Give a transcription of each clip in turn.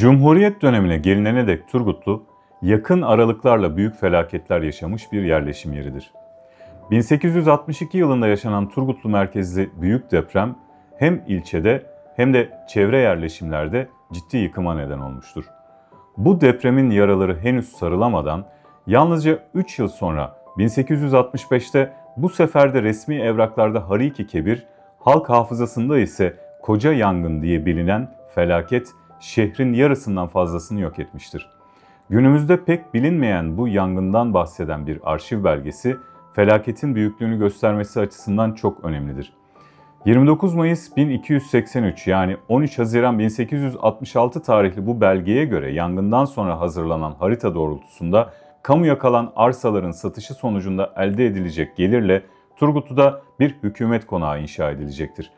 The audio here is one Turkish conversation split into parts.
Cumhuriyet dönemine gelinene dek Turgutlu, yakın aralıklarla büyük felaketler yaşamış bir yerleşim yeridir. 1862 yılında yaşanan Turgutlu merkezli büyük deprem hem ilçede hem de çevre yerleşimlerde ciddi yıkıma neden olmuştur. Bu depremin yaraları henüz sarılamadan yalnızca 3 yıl sonra 1865'te bu sefer de resmi evraklarda Hariki Kebir, halk hafızasında ise Koca Yangın diye bilinen felaket şehrin yarısından fazlasını yok etmiştir. Günümüzde pek bilinmeyen bu yangından bahseden bir arşiv belgesi felaketin büyüklüğünü göstermesi açısından çok önemlidir. 29 Mayıs 1283 yani 13 Haziran 1866 tarihli bu belgeye göre yangından sonra hazırlanan harita doğrultusunda kamuya kalan arsaların satışı sonucunda elde edilecek gelirle Turgutlu'da bir hükümet konağı inşa edilecektir.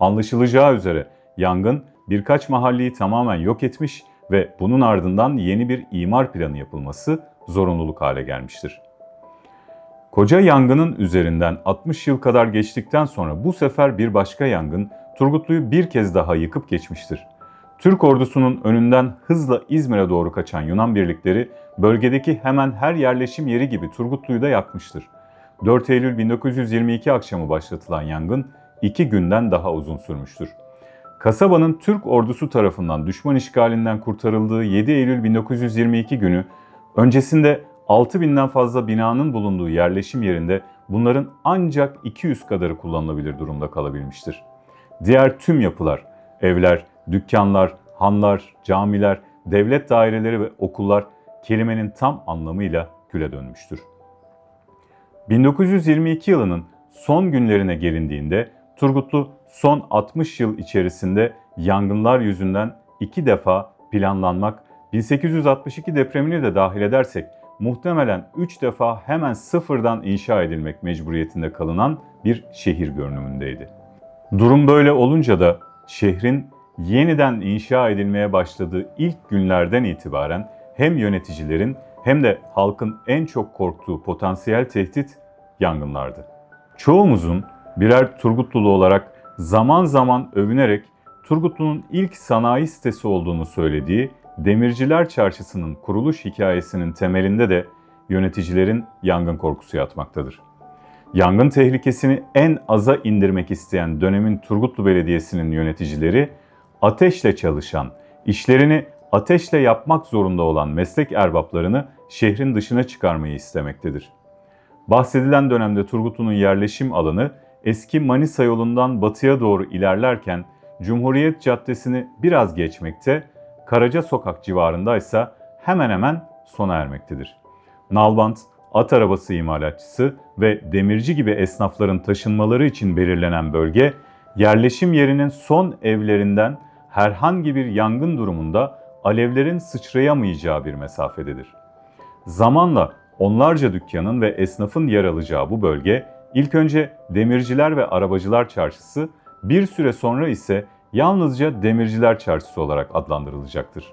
Anlaşılacağı üzere yangın birkaç mahalleyi tamamen yok etmiş ve bunun ardından yeni bir imar planı yapılması zorunluluk hale gelmiştir. Koca yangının üzerinden 60 yıl kadar geçtikten sonra bu sefer bir başka yangın Turgutlu'yu bir kez daha yıkıp geçmiştir. Türk ordusunun önünden hızla İzmir'e doğru kaçan Yunan birlikleri bölgedeki hemen her yerleşim yeri gibi Turgutlu'yu da yakmıştır. 4 Eylül 1922 akşamı başlatılan yangın iki günden daha uzun sürmüştür. Kasabanın Türk ordusu tarafından düşman işgalinden kurtarıldığı 7 Eylül 1922 günü öncesinde 6000'den fazla binanın bulunduğu yerleşim yerinde bunların ancak 200 kadarı kullanılabilir durumda kalabilmiştir. Diğer tüm yapılar, evler, dükkanlar, hanlar, camiler, devlet daireleri ve okullar kelimenin tam anlamıyla küle dönmüştür. 1922 yılının son günlerine gelindiğinde Turgutlu son 60 yıl içerisinde yangınlar yüzünden iki defa planlanmak, 1862 depremini de dahil edersek muhtemelen 3 defa hemen sıfırdan inşa edilmek mecburiyetinde kalınan bir şehir görünümündeydi. Durum böyle olunca da şehrin yeniden inşa edilmeye başladığı ilk günlerden itibaren hem yöneticilerin hem de halkın en çok korktuğu potansiyel tehdit yangınlardı. Çoğumuzun birer Turgutlulu olarak zaman zaman övünerek Turgutlu'nun ilk sanayi sitesi olduğunu söylediği Demirciler Çarşısı'nın kuruluş hikayesinin temelinde de yöneticilerin yangın korkusu yatmaktadır. Yangın tehlikesini en aza indirmek isteyen dönemin Turgutlu Belediyesi'nin yöneticileri ateşle çalışan, işlerini ateşle yapmak zorunda olan meslek erbaplarını şehrin dışına çıkarmayı istemektedir. Bahsedilen dönemde Turgutlu'nun yerleşim alanı eski Manisa yolundan batıya doğru ilerlerken Cumhuriyet Caddesi'ni biraz geçmekte, Karaca Sokak civarında ise hemen hemen sona ermektedir. Nalbant, at arabası imalatçısı ve demirci gibi esnafların taşınmaları için belirlenen bölge, yerleşim yerinin son evlerinden herhangi bir yangın durumunda alevlerin sıçrayamayacağı bir mesafededir. Zamanla onlarca dükkanın ve esnafın yer alacağı bu bölge ilk önce Demirciler ve Arabacılar Çarşısı, bir süre sonra ise yalnızca Demirciler Çarşısı olarak adlandırılacaktır.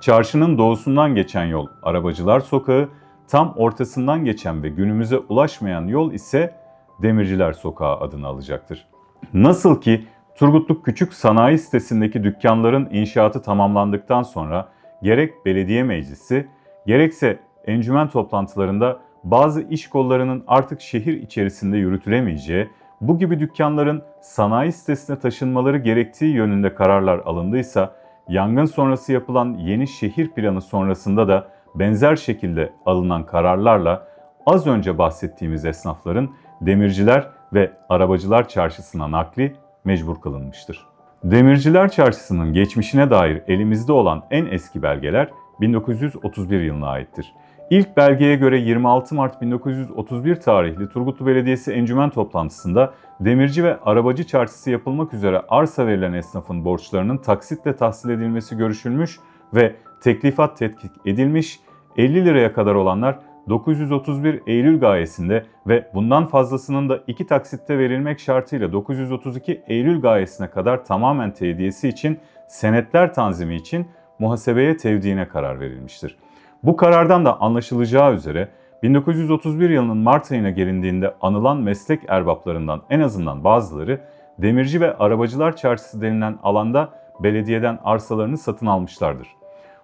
Çarşının doğusundan geçen yol Arabacılar Sokağı, tam ortasından geçen ve günümüze ulaşmayan yol ise Demirciler Sokağı adını alacaktır. Nasıl ki Turgutluk Küçük Sanayi sitesindeki dükkanların inşaatı tamamlandıktan sonra gerek belediye meclisi gerekse encümen toplantılarında bazı iş kollarının artık şehir içerisinde yürütülemeyeceği, bu gibi dükkanların sanayi sitesine taşınmaları gerektiği yönünde kararlar alındıysa, yangın sonrası yapılan yeni şehir planı sonrasında da benzer şekilde alınan kararlarla az önce bahsettiğimiz esnafların demirciler ve arabacılar çarşısına nakli mecbur kılınmıştır. Demirciler Çarşısı'nın geçmişine dair elimizde olan en eski belgeler 1931 yılına aittir. İlk belgeye göre 26 Mart 1931 tarihli Turgutlu Belediyesi encümen toplantısında demirci ve arabacı çarşısı yapılmak üzere arsa verilen esnafın borçlarının taksitle tahsil edilmesi görüşülmüş ve teklifat tetkik edilmiş, 50 liraya kadar olanlar 931 Eylül gayesinde ve bundan fazlasının da iki taksitte verilmek şartıyla 932 Eylül gayesine kadar tamamen tevdiyesi için senetler tanzimi için muhasebeye tevdiğine karar verilmiştir. Bu karardan da anlaşılacağı üzere 1931 yılının Mart ayına gelindiğinde anılan meslek erbaplarından en azından bazıları demirci ve arabacılar çarşısı denilen alanda belediyeden arsalarını satın almışlardır.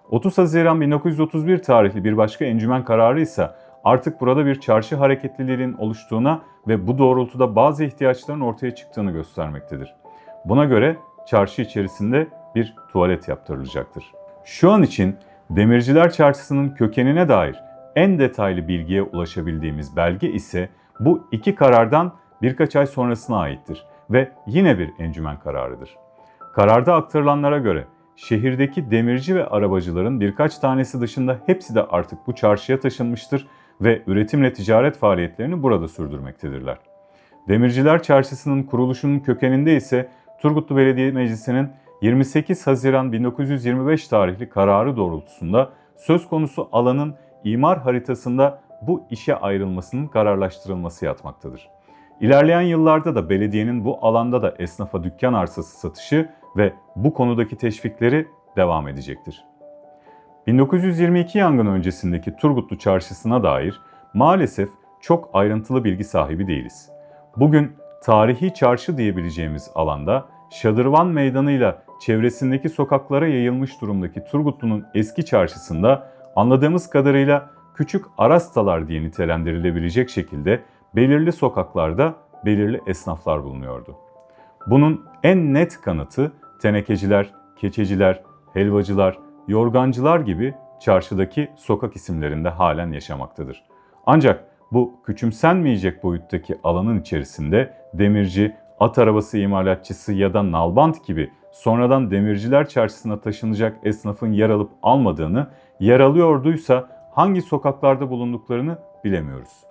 30 Haziran 1931 tarihli bir başka encümen kararı ise artık burada bir çarşı hareketliliğinin oluştuğuna ve bu doğrultuda bazı ihtiyaçların ortaya çıktığını göstermektedir. Buna göre çarşı içerisinde bir tuvalet yaptırılacaktır. Şu an için Demirciler Çarşısı'nın kökenine dair en detaylı bilgiye ulaşabildiğimiz belge ise bu iki karardan birkaç ay sonrasına aittir ve yine bir encümen kararıdır. Kararda aktarılanlara göre şehirdeki demirci ve arabacıların birkaç tanesi dışında hepsi de artık bu çarşıya taşınmıştır ve üretimle ticaret faaliyetlerini burada sürdürmektedirler. Demirciler Çarşısı'nın kuruluşunun kökeninde ise Turgutlu Belediye Meclisi'nin 28 Haziran 1925 tarihli kararı doğrultusunda söz konusu alanın imar haritasında bu işe ayrılmasının kararlaştırılması yatmaktadır. İlerleyen yıllarda da belediyenin bu alanda da esnafa dükkan arsası satışı ve bu konudaki teşvikleri devam edecektir. 1922 yangın öncesindeki Turgutlu Çarşısı'na dair maalesef çok ayrıntılı bilgi sahibi değiliz. Bugün tarihi çarşı diyebileceğimiz alanda Şadırvan Meydanı'yla çevresindeki sokaklara yayılmış durumdaki Turgutlu'nun eski çarşısında anladığımız kadarıyla küçük arastalar diye nitelendirilebilecek şekilde belirli sokaklarda belirli esnaflar bulunuyordu. Bunun en net kanıtı tenekeciler, keçeciler, helvacılar, yorgancılar gibi çarşıdaki sokak isimlerinde halen yaşamaktadır. Ancak bu küçümsenmeyecek boyuttaki alanın içerisinde demirci, at arabası imalatçısı ya da nalbant gibi sonradan demirciler çarşısına taşınacak esnafın yer alıp almadığını, yer alıyorduysa hangi sokaklarda bulunduklarını bilemiyoruz.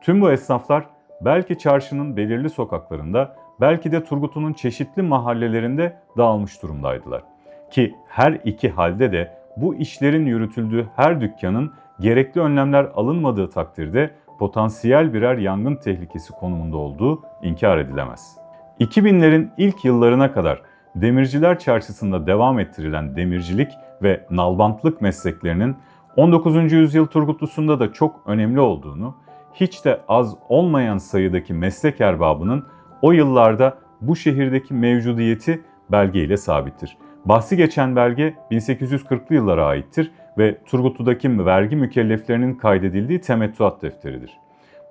Tüm bu esnaflar belki çarşının belirli sokaklarında, belki de Turgut'un çeşitli mahallelerinde dağılmış durumdaydılar. Ki her iki halde de bu işlerin yürütüldüğü her dükkanın gerekli önlemler alınmadığı takdirde potansiyel birer yangın tehlikesi konumunda olduğu inkar edilemez. 2000'lerin ilk yıllarına kadar Demirciler Çarşısı'nda devam ettirilen demircilik ve nalbantlık mesleklerinin 19. yüzyıl Turgutlusunda da çok önemli olduğunu, hiç de az olmayan sayıdaki meslek erbabının o yıllarda bu şehirdeki mevcudiyeti belgeyle sabittir. Bahsi geçen belge 1840'lı yıllara aittir ve Turgutlu'daki vergi mükelleflerinin kaydedildiği temettüat defteridir.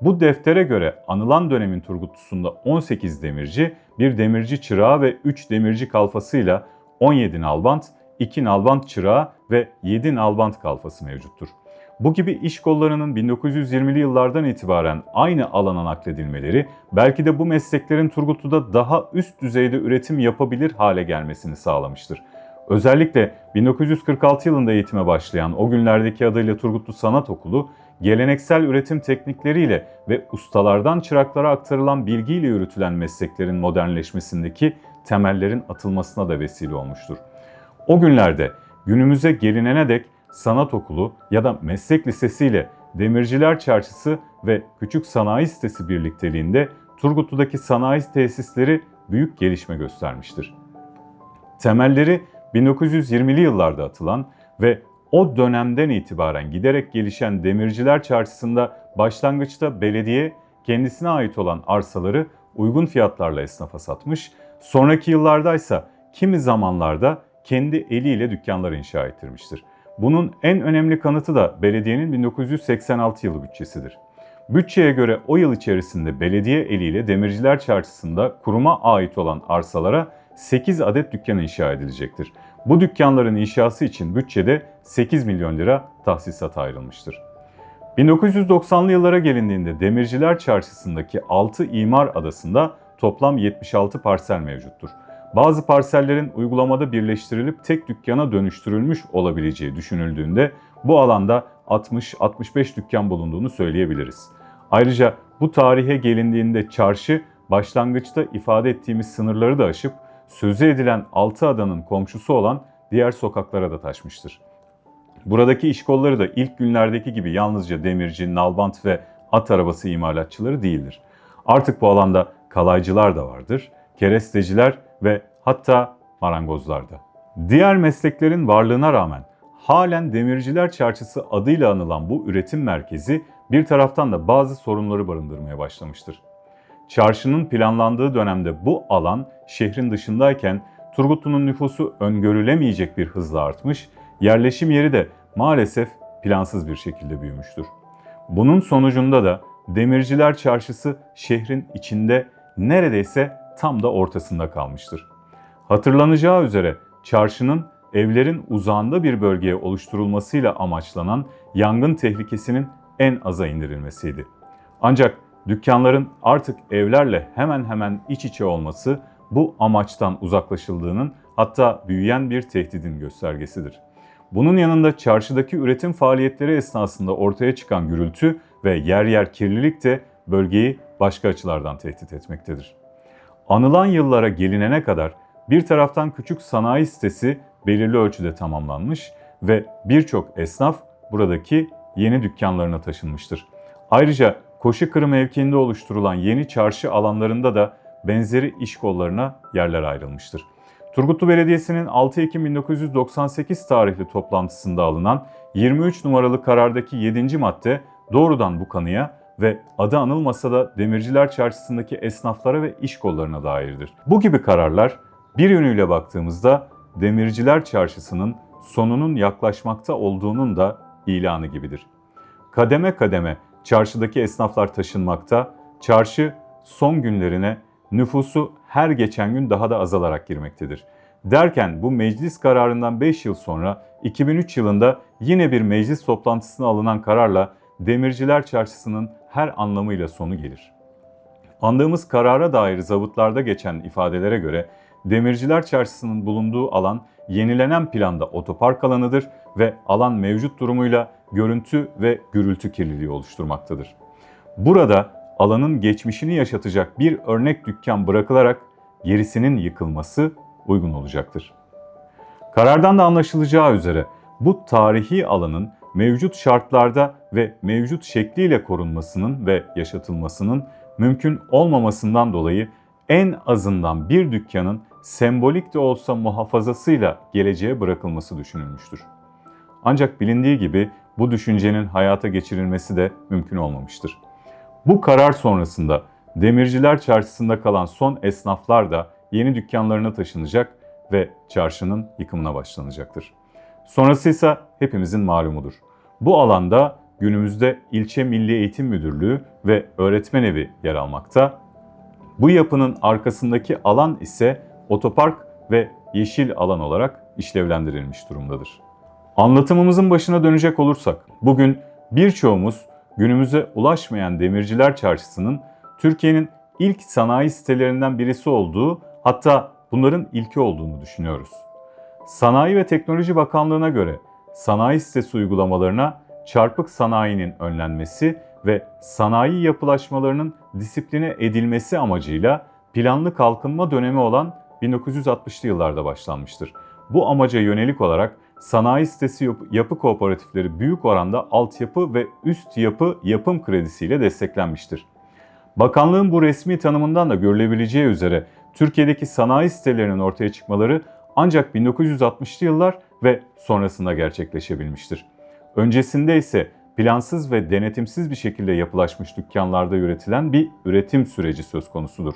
Bu deftere göre anılan dönemin Turgutlusu'nda 18 demirci, bir demirci çırağı ve 3 demirci kalfasıyla 17 nalbant, 2 nalbant çırağı ve 7 nalbant kalfası mevcuttur. Bu gibi iş kollarının 1920'li yıllardan itibaren aynı alana nakledilmeleri belki de bu mesleklerin Turgutlu'da daha üst düzeyde üretim yapabilir hale gelmesini sağlamıştır. Özellikle 1946 yılında eğitime başlayan o günlerdeki adıyla Turgutlu Sanat Okulu, geleneksel üretim teknikleriyle ve ustalardan çıraklara aktarılan bilgiyle yürütülen mesleklerin modernleşmesindeki temellerin atılmasına da vesile olmuştur. O günlerde günümüze gelinene dek sanat okulu ya da meslek lisesiyle Demirciler Çarşısı ve Küçük Sanayi Sitesi birlikteliğinde Turgutlu'daki sanayi tesisleri büyük gelişme göstermiştir. Temelleri 1920'li yıllarda atılan ve o dönemden itibaren giderek gelişen Demirciler Çarşısı'nda başlangıçta belediye kendisine ait olan arsaları uygun fiyatlarla esnafa satmış, sonraki yıllarda ise kimi zamanlarda kendi eliyle dükkanlar inşa ettirmiştir. Bunun en önemli kanıtı da belediyenin 1986 yılı bütçesidir. Bütçeye göre o yıl içerisinde belediye eliyle Demirciler Çarşısı'nda kuruma ait olan arsalara 8 adet dükkan inşa edilecektir. Bu dükkanların inşası için bütçede 8 milyon lira tahsisat ayrılmıştır. 1990'lı yıllara gelindiğinde Demirciler Çarşısı'ndaki 6 imar adasında toplam 76 parsel mevcuttur. Bazı parsellerin uygulamada birleştirilip tek dükkana dönüştürülmüş olabileceği düşünüldüğünde bu alanda 60-65 dükkan bulunduğunu söyleyebiliriz. Ayrıca bu tarihe gelindiğinde çarşı başlangıçta ifade ettiğimiz sınırları da aşıp sözü edilen altı adanın komşusu olan diğer sokaklara da taşmıştır. Buradaki işkolları da ilk günlerdeki gibi yalnızca demirci, nalbant ve at arabası imalatçıları değildir. Artık bu alanda kalaycılar da vardır, keresteciler ve hatta marangozlar da. Diğer mesleklerin varlığına rağmen halen Demirciler Çarşısı adıyla anılan bu üretim merkezi bir taraftan da bazı sorunları barındırmaya başlamıştır. Çarşının planlandığı dönemde bu alan şehrin dışındayken Turgutlu'nun nüfusu öngörülemeyecek bir hızla artmış, yerleşim yeri de maalesef plansız bir şekilde büyümüştür. Bunun sonucunda da Demirciler Çarşısı şehrin içinde neredeyse tam da ortasında kalmıştır. Hatırlanacağı üzere çarşının evlerin uzağında bir bölgeye oluşturulmasıyla amaçlanan yangın tehlikesinin en aza indirilmesiydi. Ancak dükkanların artık evlerle hemen hemen iç içe olması bu amaçtan uzaklaşıldığının hatta büyüyen bir tehdidin göstergesidir. Bunun yanında çarşıdaki üretim faaliyetleri esnasında ortaya çıkan gürültü ve yer yer kirlilik de bölgeyi başka açılardan tehdit etmektedir. Anılan yıllara gelinene kadar bir taraftan küçük sanayi sitesi belirli ölçüde tamamlanmış ve birçok esnaf buradaki yeni dükkanlarına taşınmıştır. Ayrıca Koşukırı mevkiinde oluşturulan yeni çarşı alanlarında da benzeri iş kollarına yerler ayrılmıştır. Turgutlu Belediyesi'nin 6 Ekim 1998 tarihli toplantısında alınan 23 numaralı karardaki 7. madde doğrudan bu kanıya ve adı anılmasa da Demirciler Çarşısı'ndaki esnaflara ve iş kollarına dairdir. Bu gibi kararlar bir yönüyle baktığımızda Demirciler Çarşısı'nın sonunun yaklaşmakta olduğunun da ilanı gibidir. Kademe kademe çarşıdaki esnaflar taşınmakta, çarşı son günlerine nüfusu her geçen gün daha da azalarak girmektedir. Derken bu meclis kararından 5 yıl sonra 2003 yılında yine bir meclis toplantısına alınan kararla Demirciler Çarşısı'nın her anlamıyla sonu gelir. Andığımız karara dair zabıtlarda geçen ifadelere göre Demirciler Çarşısı'nın bulunduğu alan yenilenen planda otopark alanıdır ve alan mevcut durumuyla görüntü ve gürültü kirliliği oluşturmaktadır. Burada alanın geçmişini yaşatacak bir örnek dükkan bırakılarak gerisinin yıkılması uygun olacaktır. Karardan da anlaşılacağı üzere bu tarihi alanın mevcut şartlarda ve mevcut şekliyle korunmasının ve yaşatılmasının mümkün olmamasından dolayı en azından bir dükkanın sembolik de olsa muhafazasıyla geleceğe bırakılması düşünülmüştür. Ancak bilindiği gibi bu düşüncenin hayata geçirilmesi de mümkün olmamıştır. Bu karar sonrasında Demirciler Çarşısı'nda kalan son esnaflar da yeni dükkanlarına taşınacak ve çarşının yıkımına başlanacaktır. Sonrası ise hepimizin malumudur. Bu alanda günümüzde İlçe Milli Eğitim Müdürlüğü ve Öğretmen Evi yer almakta. Bu yapının arkasındaki alan ise otopark ve yeşil alan olarak işlevlendirilmiş durumdadır. Anlatımımızın başına dönecek olursak, bugün birçoğumuz günümüze ulaşmayan Demirciler Çarşısı'nın Türkiye'nin ilk sanayi sitelerinden birisi olduğu, hatta bunların ilki olduğunu düşünüyoruz. Sanayi ve Teknoloji Bakanlığı'na göre sanayi sitesi uygulamalarına çarpık sanayinin önlenmesi ve sanayi yapılaşmalarının disipline edilmesi amacıyla planlı kalkınma dönemi olan 1960'lı yıllarda başlanmıştır. Bu amaca yönelik olarak sanayi sitesi yapı kooperatifleri büyük oranda altyapı ve üst yapı yapım kredisiyle desteklenmiştir. Bakanlığın bu resmi tanımından da görülebileceği üzere Türkiye'deki sanayi sitelerinin ortaya çıkmaları ancak 1960'lı yıllar ve sonrasında gerçekleşebilmiştir. Öncesinde ise plansız ve denetimsiz bir şekilde yapılaşmış dükkanlarda üretilen bir üretim süreci söz konusudur.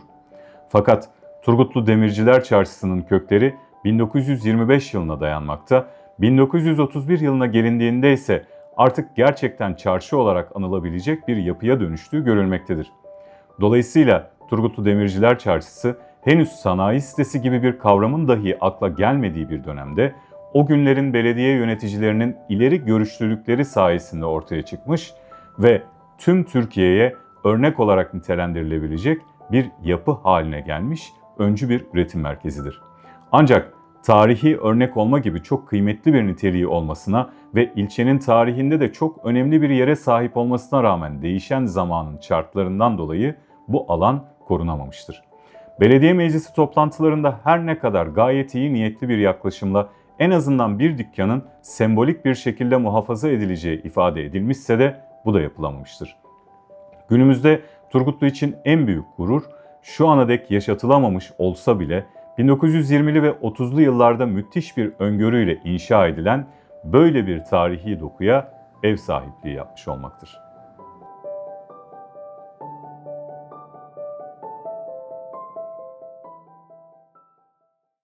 Fakat Turgutlu Demirciler Çarşısı'nın kökleri 1925 yılına dayanmakta, 1931 yılına gelindiğinde ise artık gerçekten çarşı olarak anılabilecek bir yapıya dönüştüğü görülmektedir. Dolayısıyla Turgutlu Demirciler Çarşısı henüz sanayi sitesi gibi bir kavramın dahi akla gelmediği bir dönemde o günlerin belediye yöneticilerinin ileri görüşlülükleri sayesinde ortaya çıkmış ve tüm Türkiye'ye örnek olarak nitelendirilebilecek bir yapı haline gelmiş öncü bir üretim merkezidir. Ancak tarihi örnek olma gibi çok kıymetli bir niteliği olmasına ve ilçenin tarihinde de çok önemli bir yere sahip olmasına rağmen değişen zamanın şartlarından dolayı bu alan korunamamıştır. Belediye meclisi toplantılarında her ne kadar gayet iyi niyetli bir yaklaşımla en azından bir dükkanın sembolik bir şekilde muhafaza edileceği ifade edilmişse de bu da yapılamamıştır. Günümüzde Turgutlu için en büyük gurur şu ana dek yaşatılamamış olsa bile 1920'li ve 30'lu yıllarda müthiş bir öngörüyle inşa edilen böyle bir tarihi dokuya ev sahipliği yapmış olmaktır.